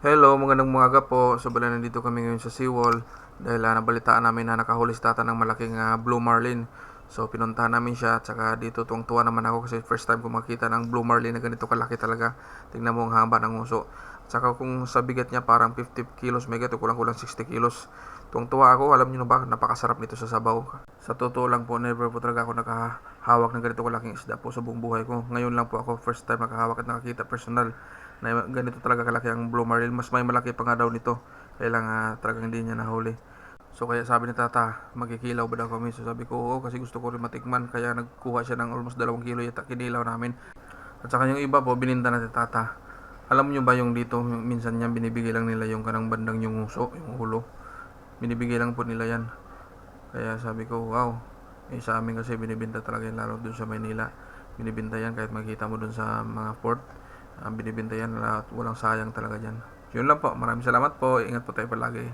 Hello, magandang umaga po. So, bala nandito kami ngayon sa Seawall dahil ah, nabalitaan namin na nakahuli si tata ng malaking ah, Blue Marlin. So, pinuntahan namin siya at saka dito tuwang-tuwa naman ako kasi first time ko makita ng Blue Marlin na ganito kalaki talaga. Tingnan mo ang haba ng uso. At saka kung sa bigat niya parang 50 kilos, may gato kulang-kulang 60 kilos. Tuwang-tuwa ako, alam niyo na ba, napakasarap nito sa sabaw. Sa totoo lang po, never po talaga ako nakahawak ng ganito kalaking isda po sa buong buhay ko. Ngayon lang po ako first time nakahawak at nakakita personal na ganito talaga kalaki ang blue marlin. Mas may malaki pa nga daw nito. Kaya lang ah, talagang hindi niya nahuli. So kaya sabi ni tata, magkikilaw ba daw kami? So sabi ko, oo kasi gusto ko rin matikman. Kaya nagkuha siya ng almost dalawang kilo yata kinilaw namin. At saka yung iba po, bininta na ni tata. Alam nyo ba yung dito, yung minsan niya binibigay lang nila yung kanang bandang yung uso, yung ulo. Binibigay lang po nila yan. Kaya sabi ko, wow. Eh, sa amin kasi binibinta talaga yan, lalo dun sa Maynila. Binibinta yan kahit makita mo dun sa mga port. Uh, binibinta yan at walang sayang talaga dyan. Yun lang po. Maraming salamat po. Ingat po tayo palagi.